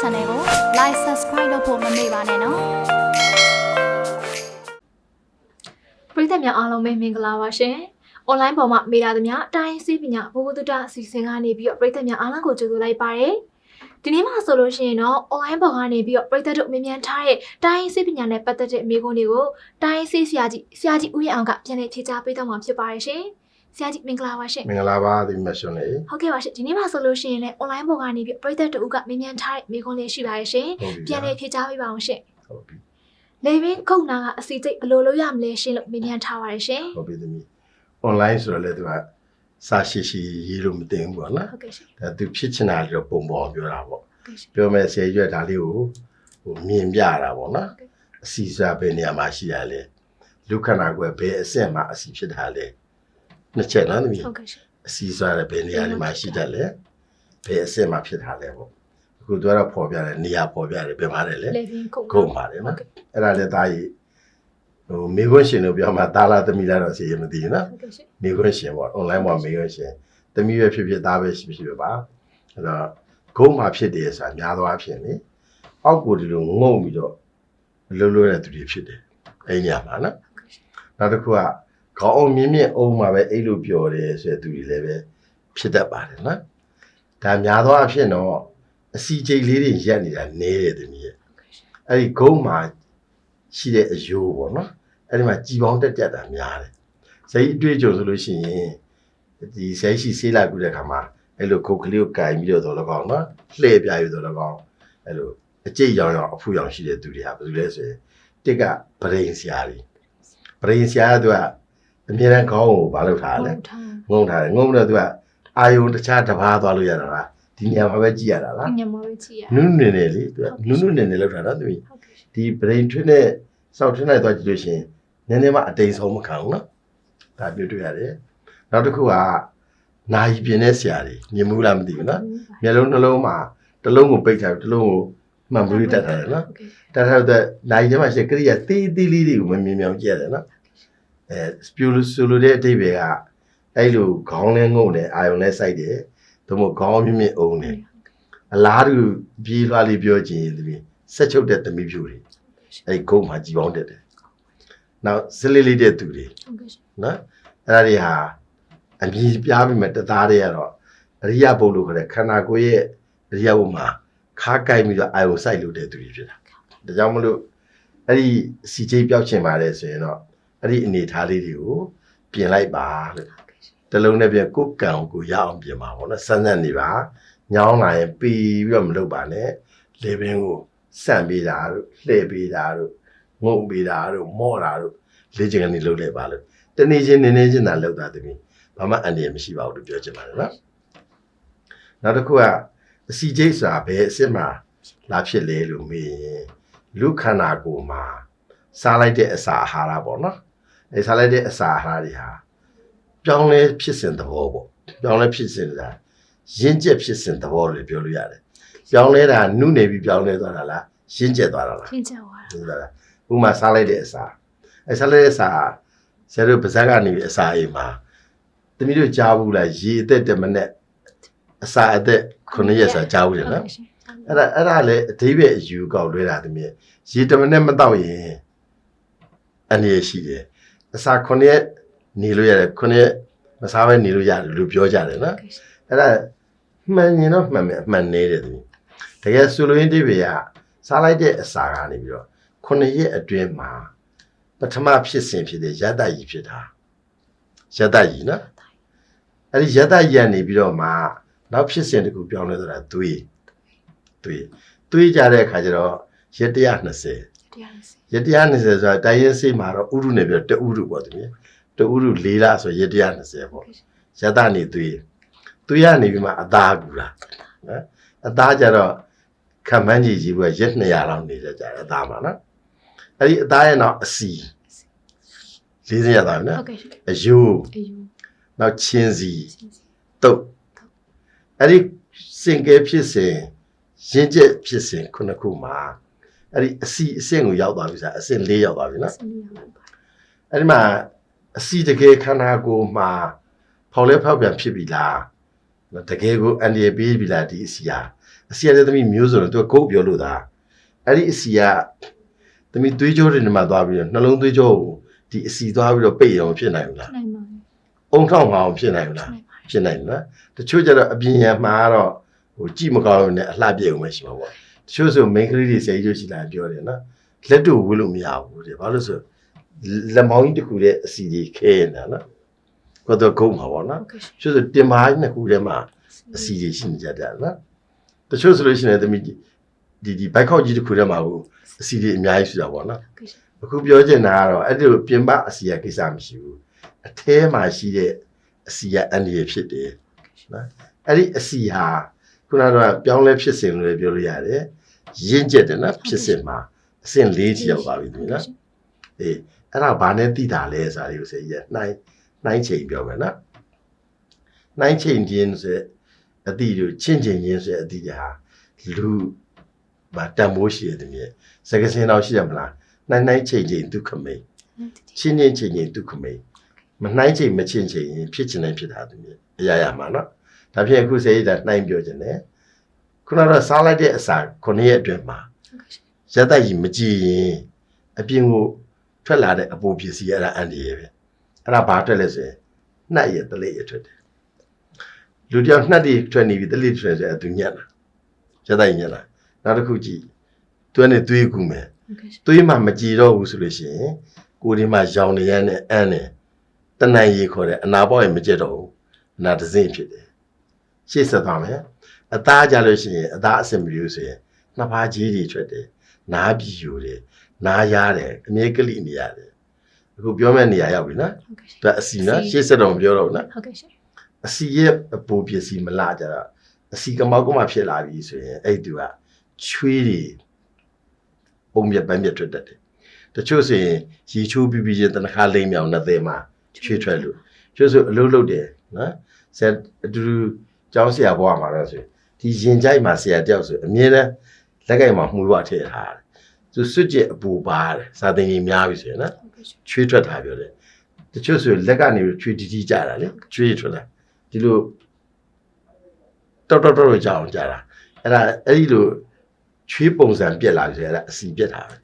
channel ကို like subscribe လုပ်ဖို့မမေ့ပါနဲ့နော်ပရိသတ်များအားလုံးပဲမင်္ဂလာပါရှင်။ online ပေါ်မှာမေးတာသမျှတိုင်းစီပညာဘိုးဘုဒ္ဓအစီအစဉ်ကနေပြီးတော့ပရိသတ်များအားလုံးကိုကြိုဆိုလိုက်ပါရစေ။ဒီနေ့မှဆိုလို့ရှိရင်တော့ online ပေါ်ကနေပြီးတော့ပရိသတ်တို့မြင်မြန်ထားတဲ့တိုင်းစီပညာနဲ့ပတ်သက်တဲ့မိကုန်းတွေကိုတိုင်းစီဆရာကြီးဆရာကြီးဦးရအောင်ကပြန်လည်ဖြေကြားပေးတော့မှာဖြစ်ပါရရှင်။ ဆရာကြီးမင်္ဂလာပါရှင်မင်္ဂလာပါဒီမရှင်လေး။ဟုတ်ကဲ့ပါရှင်ဒီနေ့မှဆိုလို့ရှိရင်လည်း online ပေါ်ကနေပြီးပရိသတ်တို့ကမြင်မြန်ထားတဲ့မိကုန်းလေးရှိပါရရှင်ဟုတ်ပြီ။ပြန်လည်ဖြေကြားပေးပါအောင်ရှင်ဟုတ်ပြီ။လေဘင်းခုတ်နာကအစီစိတ်ဘယ်လိုလုပ်ရမလဲရှင်လို့မြင်မြန်ထားပါရရှင်ဟုတ်ပြီသမီး online ဆိုတော့လေသူကစာရှိရှိရေးလို့မတင်ဘူးပေါ့နော်။ဟုတ်ကဲ့ရှင်ဒါသူဖြစ်ချင်တာလေးတော့ပုံပေါ်ပြောတာပေါ့။ဟုတ်ကဲ့ရှင်ပြောမယ်ဆယ်ရွက်ဒါလေးကိုဟိုမြင်ပြတာပေါ့နော်ဟုတ်ကဲ့အစီအစာဘယ်နေရာမှာရှိရလဲလူခန္ဓာကိုယ်ဘယ်အဆင့်မှာအစီဖြစ်တာလဲ နှစ်ချက်နော်သမီးဟုတ်ကဲ့ရှင်အစီအစာလည်းဘယ်နေရာတွေမှာရှိတတ်လဲဘယ်အဆင့်မှာဖြစ်တာလဲပေါ့အခုသူကတော့ပေါ်ပြတယ်နေရာပေါ်ပြတယ်ဘယ်မှာလဲလဲလေဘင်းခုတ်ခုတ်ပါတယ်နော်ဟုတ်ကဲ့အဲ့ဒါလည်းသားကြီးဟိုမိခွန်းရှင်တို့ပြောမှာတာလာသမီးလာတော့စီရင်မသိဘူးနော်ဟုတ်ကဲ့ရှင်မိခွန်းရှင်ပေါ့ online မှာမိခွန်းရှင်သမီးပဲဖြစ်ဖြစ်သားပဲဖြစ်ဖြစ်ပဲပါအဲ့တော့ဂုံးမှာဖြစ်တယ်ဆိုတာများသောအားဖြင့်လေအောက်ကိုဒီလိုငုံပြီးတော့လှုပ်လှုပ်တဲ့သူတွေဖြစ်တယ်အဲ့ညမှာနော်နောက်တစ်ခုက ခေါင်းအောင်မြင့်မြင့်အုံးမှာပဲအဲ့လိုပြောတယ်ဆိုတဲ့သူတွေလည်းပဲဖြစ်တတ်ပါတယ်နော်ဒါများသောအားဖြင့်တော့အစီကြိတ်လေးတွေရက်နေတာနေတယ်သမီးရဲ့အဲ့ဒီဂုံးမှာရှိတဲ့အယိုးပေါ့နော်အဲ့ဒီမှာကြည်ပေါင်းတက်တက်တာများတယ်ဇိတ်အတွေ့အကြုံဆိုလို့ရှိရင်ဒီဇိတ်ရှိဆေးလာကူတဲ့ခါမှာအဲ့လိုခုတ်ကလေးကိုကင်ပြီးတော့တော့လကောင်းနော်လှည့်ပြရတော့လကောင်းအဲ့လိုအကျိတ်ရောင်ရောင်အဖူရောင်ရှိတဲ့သူတွေဟာဘယ်လိုလဲဆိုရင်တစ်ကဗရိန်ဆရာကြီးဗရိန်ဆရာကသူက အမြဲတမ်းခေါင်းကိုမလုပ်ထားလဲဟုတ်ထားငုံထားတယ်ငုံတော့သူကအာယုံတခြားတစ်ပါးသွားလို့ရတာလားဒီနေရာမှာပဲကြည့်ရတာလားညမပဲကြည့်ရနုနုနေနေလေသူကနုနုနေနေလောက်တာနော်သူဟုတ်ကဲ့ရှင်ဒီ brain train နဲ့စောက်ထင်းလိုက်သွားကြည့်လို့ရှိရင်နည်းနည်းမှအတိမ်ဆုံးမခံဘူးနော်ဒါပြောတွေ့ရတယ်နောက်တစ်ခုကနာယီပြင်းတဲ့ဆရာတွေမြင်မှုလားမသိဘူးနော်မျက်လုံးနှလုံးမှာတစ်လုံးကိုပိတ်ထားပြီးတစ်လုံးကိုမှန်ပြီးတက်ထားတယ်နော်ဟုတ်ကဲ့တက်ထားတဲ့နာယီထဲမှာရှိတဲ့ကရိယာတေးသေးလေးတွေကိုမမြင်မြောင်ကြည့်ရတယ်နော် အဲစပျူလိုဆိုလိုတဲ့အဓိပ္ပာယ်ကအဲ့လိုခေါင်းလဲငုံတယ်အာယုံလဲစိုက်တယ်သို့မဟုတ်ခေါင်းမြင့်မြင့်အုံတယ်အလားတူပြေးလွှားလေးပြောချင်ရင်ဒီဆက်ချုပ်တဲ့သမီးဖြူတွေအဲ့ဒီဂုံးမှာကြည်ပေါင်းတက်တယ်။နောက်ဇလေးလေးတဲ့သူတွေဟုတ်ကဲ့ရှင်နော်အဲ့ဒါတွေဟာအမြင်ပြားပြီးမှတသားတွေကတော့အရိယဘုတ်လို့ခေါ်တဲ့ခန္ဓာကိုယ်ရဲ့အရိယဘုတ်မှာခါကိုက်ပြီးတော့အာယုံစိုက်လို့တဲ့သူတွေဖြစ်တာ။ဒါကြောင့်မလို့အဲ့ဒီစီချိတ်ပြောက်ချင်ပါတယ်ဆိုရင်တော့ အဲ့ဒီအနေထားလေးတွေကိုပြင်လိုက်ပါလို့တလုံးနဲ့ပြန်ကိုယ်ကံကိုရအောင်ပြင်ပါဘောနော်စမ်းစမ်းနေပါညောင်းလာရင်ပြီးပြီးတော့မလုပ်ပါနဲ့လေပင်ကိုစန့်ပေးတာတို့လှည့်ပေးတာတို့ငုံပေးတာတို့မော့တာတို့လေ့ကျင့်ကနေလုပ်လိုက်ပါလို့တနေ့ချင်းနေနေချင်းသာလုပ်တာတမီးဘာမှအန္တရာယ်မရှိပါဘူးလို့ပြောချင်ပါတယ်နော်နောက်တစ်ခုကအစီကျိတ်စာဘယ်အစ်စ်မှာလာဖြစ်လဲလို့မေးရင်လူခန္ဓာကိုယ်မှာ စားလိုက်တဲ့အစာအာဟာရပေါ့နော်အဲစားလိုက်တဲ့အစာအာဟာရတွေဟာပြောင်းလဲဖြစ်စဉ်သဘောပေါ့ပြောင်းလဲဖြစ်စဉ်တာရင့်ကျက်ဖြစ်စဉ်သဘောလို့ပြောလို့ရတယ်ပြောင်းလဲတာနုနေပြီးပြောင်းလဲသွားတာလားရင့်ကျက်သွားတာလားရှင်းချက်သွားတာဟုတ်လားဥမာစားလိုက်တဲ့အစာအဲစားလိုက်တဲ့အစာဆရာတို့ပါဇက်ကနေပြီးအစာအိမ်မှာတမီးတို့ကြားဘူးလားရေအသက်တစ်မိနစ်အစာအသက်9ရက်ဆိုတာကြားဘူးတယ်နော်ဟုတ်ကဲ့ရှင်အဲ့ဒါအဲ့ဒါလည်းအသေးပဲအယူကောက်လွဲတာတမီးရေတစ်မိနစ်မတော့ရင် အနေရရှိတယ်အစာ9ရက်နေလို့ရတယ်9ရက်မစားဘဲနေလို့ရတယ်လို့ပြောကြတယ်နော်ဟုတ်ကဲ့ရှင်အဲ့ဒါမှန်ရင်တော့မှန်မယ်အမှန်နေတယ်သူတကယ်ဆိုလိုရင်းတိပေကစားလိုက်တဲ့အစာကနေပြီးတော့ခုနှစ်ရက်အတွင်းမှာပထမဖြစ်စဉ်ဖြစ်တဲ့ရတ္တကြီးဖြစ်တာရတ္တကြီးနော်အဲ့ဒီရတ္တကြီးကနေပြီးတော့မှနောက်ဖြစ်စဉ်တစ်ခုပြောင်းလဲသွားတာသွေးသွေးသွေးကြတဲ့အခါကျတော့ရက်120 တရားနဲ့စီရက်120ဆိုတာတိုင်းရင်စိတ်မှာတော့ဥရုနေပြီးတော့တဥရုပေါ့သူမြေတဥရုလေးလားဆိုရက်120ပေါ့ရတနေသွေးသွေးရနေပြီးမှအသားကူတာနော်အသားကြတော့ခံမန်းကြီးကြီးကရက်200လောက်နေကြကြတယ်အသားမှာနော်အဲ့ဒီအသားရဲ့နောက်အစီ40ရသားနော်ဟုတ်ကဲ့ရှင်အယိုးအယူနောက်ချင်းစီရှင်းစီတုတ်အဲ့ဒီစင်ကဲဖြစ်စဉ်ရင်းကျက်ဖြစ်စဉ်ခုနှစ်ခုမှာ အဲ့ဒီအစီအဆင့်ကိုရောက်သွားပြီဆိုအဆင့်၄ရောက်သွားပြီနော်စနေရမှာပါအဲ့ဒီမှာအစီတကယ်ခန္ဓာကိုယ်မှာဖောက်လဲဖောက်ပြန်ဖြစ်ပြီလားတကယ်ကိုအန်ဒီပေးပြီလားဒီအစီဟာအစီရတဲ့သမီးမျိုးဆိုတော့သူကကုတ်ပြောလို့သာအဲ့ဒီအစီကသမီးသွေးကြောတွေနဲ့မှသွားပြီးတော့နှလုံးသွေးကြောကိုဒီအစီသွားပြီးတော့ပိတ်အောင်ဖြစ်နိုင်ဘူးလားနိုင်ပါဘူးအုံထောက်မအောင်ဖြစ်နိုင်ဘူးလားနိုင်ပါဘူးဖြစ်နိုင်တယ်နော်တချို့ကျတော့အပြင်ရံမှာတော့ဟိုကြည့်မကောင်းလို့နဲ့အလှပြည့်အောင်ပဲရှိမှာပေါ့ တချို့ဆိုမိန်းကလေးတွေဆယ်ကြီးတို့ရှိလာပြောတယ်နော်လက်တို့ဝှလို့မရဘူးတဲ့ဘာလို့လဲဆိုလက်မောင်းကြီးတစ်ခုတည်းအစီကြီးခဲနေတာနော်ကိုယ်တော့ဂုံမှာပေါ့နော်ဟုတ်ကဲ့ရှင်ကျို့ဆိုတင်မာကြီးနှစ်ခုထဲမှာအစီကြီးရှိနေကြတယ်နော်တချို့ဆိုလို့ရှိရင်သမီးဒီဒီဘိုက်ခေါက်ကြီးတစ်ခုထဲမှာကိုအစီကြီးအများကြီးရှိတာပေါ့နော်ဟုတ်ကဲ့ရှင်အခုပြောချင်တာကတော့အဲ့ဒီလိုပြင်ပအစီရကိစ္စမရှိဘူးအထဲမှာရှိတဲ့အစီရအန္တရာယ်ဖြစ်တယ်နော်အဲ့ဒီအစီဟာခုနကတော့ပြောင်းလဲဖြစ်စဉ်လို့လည်းပြောလို့ရတယ် ရင့်ကျက်တယ်နော်ဖြစ်စဉ်မှာအဆင့်၄ချီရောက်သွားပြီသူနော်အေးအဲ့ဒါဘာနဲ့သိတာလဲဆိုတာလေးကိုဆက်ရနှိုင်းနှိုင်းချိန်ပြောမယ်နော်နှိုင်းချိန်ခြင်းဆိုအတိတို့ချင်းချင်းချင်းဆိုအတိဟာလူဘာတန်မိုးရှိတဲ့သူမျိုးစကားစင်းတော့ရှိရမလားနိုင်နိုင်ချိန်ချိန်ဒုက္ခမိတ်ချင်းချင်းချိန်ချိန်ဒုက္ခမိတ်မနိုင်ချိန်မချင်းချိန်ရင်ဖြစ်ချင်တယ်ဖြစ်တာသူမျိုးအရာရာမှာနော်ဒါဖြင့်အခုစေးတာနှိုင်းပြောခြင်းတယ် ခုနကတော့စားလိုက်တဲ့အစာခုနှစ်ရက်အတွင်းမှာဟုတ်ကဲ့ရှင်ရက်သက်ကြီးမကြည့်ရင်အပြင်ကိုထွက်လာတဲ့အပူပစ္စည်းအဲ့ဒါအန်ဒီရဲ့ပဲအဲ့ဒါဘာထွက်လဲဆိုရင်နှက်ရတလေးရထွက်တယ်လူတယောက်နှက်တွေထွက်နေပြီတလေးထွက်ဆိုရင်သူညက်လာရက်သက်ကြီးညက်လာနောက်တစ်ခုကြည့်သူကနေသွေးကူမယ်ဟုတ်ကဲ့ရှင်သွေးမှမကြည်တော့ဘူးဆိုလို့ရှိရင်ကိုယ်ဒီမှာရောင်နေရနဲ့အန်းနဲ့တဏ္ဍရေခေါ်တဲ့အနာပေါက်ရင်မကြက်တော့ဘူးအနာတစင်းဖြစ်တယ်ရှေ့ဆက်သွားမယ် အသားကြလို့ရှိရင်အသားအစင်မလို့ဆိုရင်နှစ်ဖားကြီးတွေထွက်တယ်နားပြည်ယူတယ်နားရတယ်အမြဲကလိနေရတယ်အခုပြောမဲ့နေရာရောက်ပြီနော်ဟုတ်ကဲ့ရှင်ဒါအစီနော်ရှေ့ဆက်တော့မပြောတော့ဘူးနော်ဟုတ်ကဲ့ရှင်အစီရဲ့အပူပစ္စည်းမလာကြတော့အစီကမောက်ကမှဖြစ်လာပြီဆိုရင်အဲ့ဒီကချွေးတွေပုံမြက်ပန်းမြက်ထွက်တတ်တယ်တချို့ဆိုရင်ရီချိုးပြီးပြီးချင်းတနခါလိမ့်မြောင်နဲ့သေးမှာချွေးထွက်လို့ကျို့ဆိုအလုပ်လုပ်တယ်နော်ဆက်အတူတူကျောင်းဆရာဘွားမှာတော့ဆိုရင် ဒီရင်ကြိုက်မှာဆရာတယောက်ဆိုအမြဲတမ်းလက်ကိုက်မှာမှုရထည့်ထားတယ်သူစွတ်ကျက်အပူပါတယ်စာသင်ကြီးများပြီဆိုရင်နော်ဟုတ်ကဲ့ရှင်ချွေးထွက်တာပြောတယ်တချို့ဆိုလက်ကနေပြီးချွေးတီးတီးကြတာလေချွေးထွက်တာဒီလိုတော်တော်တော်တော်ကြအောင်ကြတာအဲ့ဒါအဲ့ဒီလိုချွေးပုံစံပြက်လာပြီဆိုရင်အဲ့ဒါအစီပြက်တာပဲ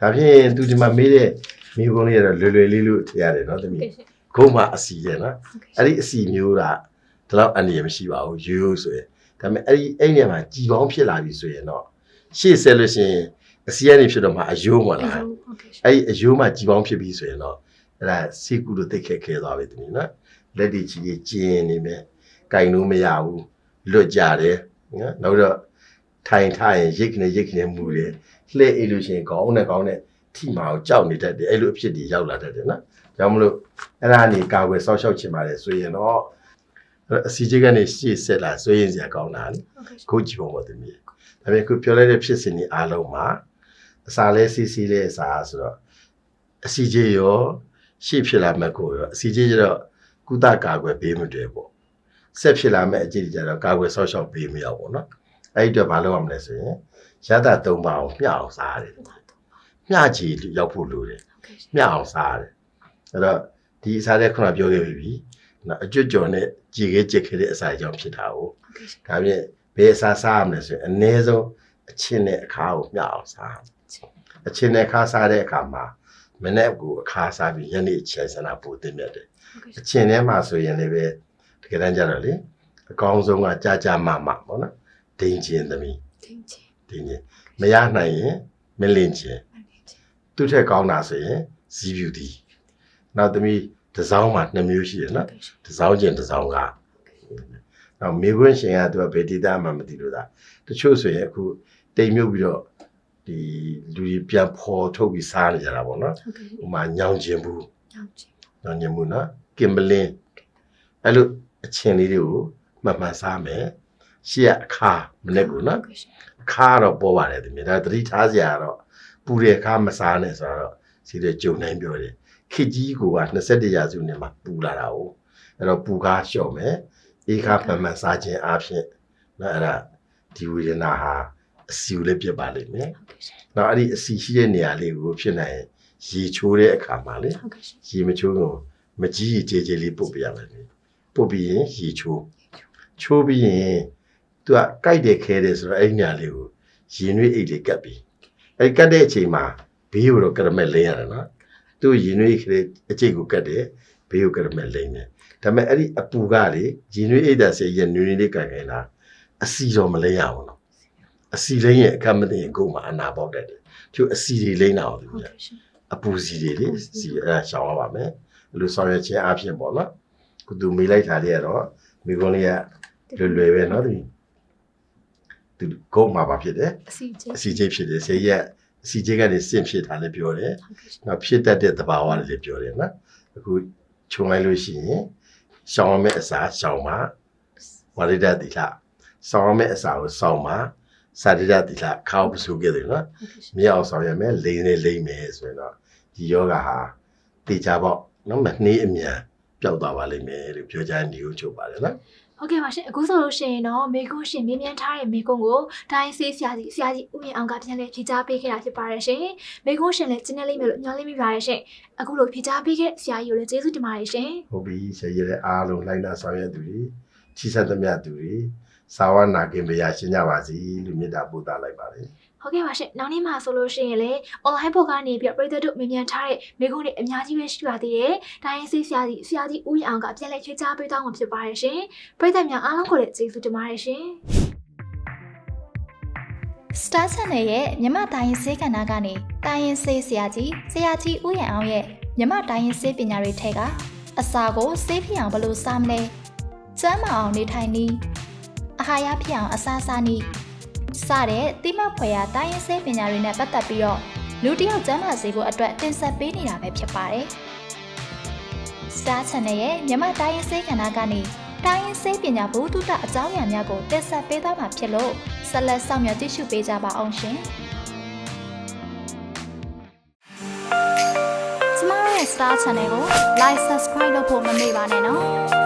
ဒါဖြင့်သူဒီမှာမေးတဲ့မိဘုန်းလေးကတော့လွယ်လွယ်လေးလို့ထည့်ရတယ်နော်သမီးဟုတ်ကဲ့ရှင်ခုံးမှာအစီရဲ့နော်ဟုတ်ကဲ့အဲ့ဒီအစီမျိုးကဒီလောက်အန္တရာယ်မရှိပါဘူးရိုးရိုးဆိုရင် ဒါပေမဲ့အဲ့ဒီအဲ့ဒီနေရာမှာကြည်ပေါင်းဖြစ်လာပြီဆိုရင်တော့ရှေ့ဆက်လို့ရှိရင်အစီကနေဖြစ်တော့မှအယိုးဝင်လာတယ်ဟုတ်ကဲ့ရှင်အဲ့ဒီအယိုးမှကြီးပေါင်းဖြစ်ပြီးဆိုရင်တော့အဲ့ဒါစီကူလို့တိတ်ခက်ခဲသွားပြီတမီးနော်လက်တီချီကြီးကျင်းနေမယ်ကင်လို့မရဘူးလွတ်ကြတယ်နော်နောက်တော့ထိုင်ထားရင်ရိတ်ခနဲ့ရိတ်ခနဲ့မူတယ်လှဲ့အိလို့ရှိရင်ခေါင်းနဲ့ခေါင်းနဲ့ထိမှာကိုကြောက်နေတတ်တယ်အဲ့လိုအဖြစ်တွေရောက်လာတတ်တယ်နော်ကြောင့်မလို့အဲ့ဒါနေကာဝယ်ဆောက်ရှောက်ချင်ပါတယ်ဆိုရင်တော့အဲ့ တော့အစီကြီးကနေရှေ့ဆက်လာဆိုရင်စရာကောင်းတာလေဟုတ်ကဲ့ရှင်ကိုကြည့်ပုံပေါ်သမီးဒါပေမဲ့ခုပြောလိုက်တဲ့ဖြစ်စဉ်ဒီအားလုံးမှာအစာလဲစီစီလဲအစာဆိုတော့အစီကြီးရောရှေ့ဖြစ်လာမဲ့ကိုရောအစီကြီးကျတော့ကုသကာကွယ်ပေးမတွေ့ပေါ့ဆက်ဖြစ်လာမဲ့အကြည့်ကြတော့ကာကွယ်ဆောက်ရှောက်ပေးမရဘူးပေါ့နော်အဲ့ဒီတော့ဘာလုပ်ရမလဲဆိုရင်ရသသုံးပါအောင်မျှအောင်စားရတယ်မျှချီရောက်ဖို့လိုတယ်ဟုတ်ကဲ့ရှင်မျှအောင်စားရတယ်အဲ့တော့ဒီအစားတဲ့ခုနပြောခဲ့ပြီ နော်အကျွတ်ကြော်နဲ့ကြည်ခဲကြက်ခဲတဲ့အစာအကြောင်းဖြစ်တာကိုဟုတ်ကဲ့ရှင်ဒါဖြင့်ဘယ်အစားစားရမလဲဆိုရင်အနည်းဆုံးအချင်းနဲ့အခါကိုမျှအောင်စားအချင်းနဲ့အခါစားတဲ့အခါမှာမနေ့ကအခါစားပြီးညနေအချင်းစနာပိုတင်မြတ်တယ်ဟုတ်ကဲ့အရှင်ချင်းထဲမှာဆိုရင်လည်းပဲတကယ်တမ်းကျတော့လေအကောင်းဆုံးကကြာကြာမမပေါ့နော်ဒိန်ချင်းသမီးတင်းချင်းဒိန်ချင်းမရနိုင်ရင်မလင့်ချင်းမနေချင်းသူ့ထက်ကောင်းတာဆိုရင်ဇီးဖြူတီနောက်သမီး တစ်စောင်းမှာနှစ်မျိုးရှိတယ်ဟုတ်နော်ကဲ့ရှင်တစ်စောင်းချင်းတစ်စောင်းကနောက်မေခွန်းရှင်ကသူကဘယ်ဒေတာမှမသိလို့ဒါတချို့ဆိုရင်အခုတိမ်မြုပ်ပြီးတော့ဒီလူကြီးပြန်ဖော်ထုတ်ပြီးစားနေကြတာပေါ့နော်ဟုတ်ကဲ့ဥမာညောင်ကျင်ဘူးညောင်းချင်းညောင်ကျင်ဘူးနော်ကင်ဘလင်းအဲ့လိုအချင်းလေးတွေကိုမှတ်မှန်စားမယ်ရှေ့ကအခါမနေ့ကနော်ဟုတ်ကဲ့ရှင်အခါတော့ပေါ်ပါတယ်ဒီမြေဒါသတိထားစရာတော့ပူတဲ့အခါမစားနဲ့ဆိုတော့စီတဲ့ကြုံနိုင်ပြောတယ် ခစ်ကြီးက21ရာစုနှစ်မှာပူလာတာ哦အဲ့တော့ပူကားလျှော့မယ်အေခါမှန်မှန်စားခြင်းအပြင်နော်အဲ့ဒါဒီဝေဒနာဟာအစီကိုလည်းပြတ်ပါလိမ့်မယ်ဟုတ်ကဲ့ရှင်နောက်အဲ့ဒီအစီရှိတဲ့နေရာလေးကိုဖြစ်နိုင်ရင်ရေချိုးတဲ့အခါမှာလေဟုတ်ကဲ့ရှင်ရေမချိုးတော့မကြီးကြီးကြေကြေလေးပုတ်ပြရမယ်လေပုတ်ပြီးရင်ရေချိုးချိုးပြီးရင်သူကကြိုက်တယ်ခဲတယ်ဆိုတော့အဲ့ဒီညာလေးကိုရင်ရွေးအိတ်လေးကတ်ပြီးအဲ့ဒီကတ်တဲ့အချိန်မှာဘေးကိုတော့ကရမက်လင်းရတယ်နော် သူရင်ရွေးခဲအချိန်ကိုကတ်တယ်ဘေးကိုကရမက်လင်းတယ်ဒါပေမဲ့အဲ့ဒီအပူကလေရင်ရွေးအိတ်တာဆေးရနွေးနွေးလေးကန်ခိုင်းတာအစီတော့မလင်းရဘူးနော်အစီလိမ့်ရဲ့အခက်မသိရင်ကိုယ်မှာအနာပေါက်တတ်တယ်သူအစီတွေလိမ့်တာအောင်သူဟုတ်ကကဲ့ရှင်အပူစီတွေလေစီအဲ့ဒါရှောင်ရပါမယ်ဘယ်လိုဆောင်ရွက်ခြင်းအဖြစ်ပေါ့နော်ကုသူမေးလိုက်တာလေးကတော့မိကုန်းလေးကလွယ်လွယ်ပဲနော်သူသူကိုယ်မှာပါဖြစ်တယ်အစီချင်းအစီချင်းဖြစ်တယ်ဆေးရက်အ စီချင်းကနေစင့်ဖြစ်တာလည်းပြောတယ်ဟုတ်ကဲ့ရှင်နောက်ဖြစ်တတ်တဲ့သဘာဝတွေလည်းပြောတယ်နော်အခုခြုံလိုက်လို့ရှိရင်ရှောင်ရမယ့်အစားရှောင်ပါဝရိဒတိလဆောင်ရမယ့်အစားကိုဆောင်ပါစာရိဒတိလခောက်ပစုခဲ့တယ်နော်ဟုတ်ကဲ့ရှင်မြောက်ဆောင်ရမယ်လိန်နဲ့လိမ့်မယ်ဆိုရင်တော့ဒီယောဂဟာတေချာပေါ့နော်မနှေးအမြန်ပျောက်သွားပါလိမ့်မယ်လို့ပြောကြနေကိုချုပ်ပါတယ်နော် ဟုတ်ကဲ့ပါရှင်အခုဆိုလို့ရှိရင်တော့မေကွန်းရှင်မြင်းမြန်းထားတဲ့မေကွန်းကိုတိုင်းဆေးဆရာကြီးဆရာကြီးဦးမြင့်အောင်ကပြန်လဲဖြေချပေးခဲ့တာဖြစ်ပါတယ်ရှင်မေကွန်းရှင်လည်းကျင်းနေလိမ့်မယ်လို့ညွှန်လိမ့်မိပါတယ်ရှင်အခုလိုဖြေချပေးခဲ့ဆရာကြီးကိုလည်းကျေးဇူးတင်ပါတယ်ရှင်ဟုတ်ပြီဆရာကြီးရဲ့အားလုံးလိုက်နာဆောင်ရသူတွေချိဆက်သမျှသူတွေစာဝနာကင်ဗျာရှင်းကြပါစီလို့မေတ္တာပို့သလိုက်ပါတယ် ဟုတ်ကဲ့ပါရှင်နောက်နေ့မှဆိုလို့ရှိရင်လည်း online ပေါ်ကနေပြီးတော့ပြည်သက်တို့မြင်မြန်ထားတဲ့မေကွန်းတွေအများကြီးပဲရှိပါသေးတယ်တိုင်းဆေးဆရာကြီးဆရာကြီးဦးမြင့်အောင်ကပြန်လဲဖြေချပေးသွားမှာဖြစ်ပါတယ်ရှင်ပြည်သက်များအားလုံးကိုလည်းကျေးဇူးတင်ပါတယ်ရှင် Star Channel ရဲ့မြမတိုင်းရင်စေးကဏ္ဍကနေတိုင်းရင်စေးဆရာကြီးဆရာကြီးဦးရန်အောင်ရဲ့မြမတိုင်းရင်စေးပညာတွေထဲကအစာကိုစေးဖြစ်အောင်ဘယ်လိုစားမလဲကျမ်းမအောင်နေထိုင်နည်းအာဟာရဖြစ်အောင်အစားစားနည်း စတဲ့တိမဖွယ်ရာတိုင်းရင်စေးပညာတွေနဲ့ပတ်သက်ပြီးတော့လူတစ်ယောက်ကျမ်းမာစေဖို့အတွက်တင်ဆက်ပေးနေတာပဲဖြစ်ပါတယ်။ Star Channel ရဲ့မြမတိုင်းရင်စေးကဏ္ဍကနေတိုင်းရင်စေးပညာဘုဒ္ဓတအကြောင်းအရာများကိုတင်ဆက်ပေးသွားမှာဖြစ်လို့ဆက်လက်ဆောင်မြော်ကြည့်ရှုပေးကြပါအောင်ရှင်။ကျမတို့ရဲ့ Star Channel ကို Like Subscribe လုပ်ဖို့မမေ့ပါနဲ့နော်။